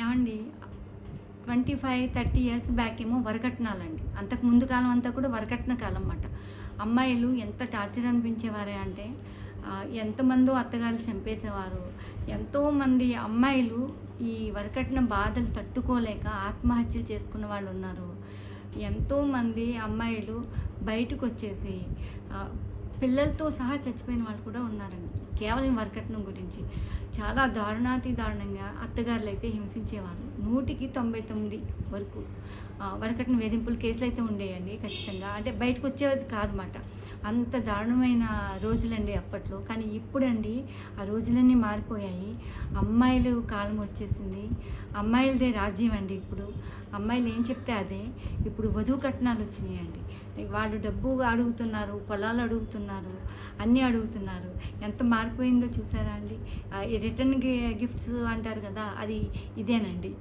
ఏమండి twenty five thirty years back ఏమో వరకట్నాలండి. అంతకు ముందు కాలం అంతా కూడా వరకట్న కాలం అన్నమాట అమ్మాయిలు ఎంత టార్చర్ అనిపించేవారే అంటే ఎంతమందో అత్తగారు చంపేసేవారు. ఎంతోమంది అమ్మాయిలు ఈ వరకట్న బాధలు తట్టుకోలేక ఆత్మహత్యలు చేసుకున్న వాళ్ళు ఉన్నారు ఎంతోమంది అమ్మాయిలు బయటకు వచ్చేసి పిల్లలతో సహా చచ్చిపోయిన వాళ్ళు కూడా ఉన్నారండి. కేవలం వరకట్నం గురించి. చాలా దారుణాతి దారుణంగా అత్తగారులు అయితే హింసించేవారు. నూటికి తొంభై తొమ్మిది వరకు ఆ, వరకట్న వేధింపులు కేసులు అయితే ఉండేయండి ఖచ్చితంగా. అంటే బయటకు వచ్చేది కాదన్నమాట. అంత దారుణమైన రోజులండి అప్పట్లో. కానీ ఇప్పుడండి ఆ రోజులన్నీ మారిపోయాయి. అమ్మాయిలు కాలం వచ్చేసింది. అమ్మాయిలదే రాజ్యం అండి ఇప్పుడు. అమ్మాయిలు ఏం చెప్తే అదే. ఇప్పుడు వధువు కట్నాలు వచ్చినాయండి. వాళ్ళు డబ్బు అడుగుతున్నారు పొలాలు అడుగుతున్నారు అన్నీ అడుగుతున్నారు. ఎంత మారిపోయిందో చూసారా అండి? రిటర్న్ గిఫ్ట్స్ అంటారు కదా అది ఇదేనండి.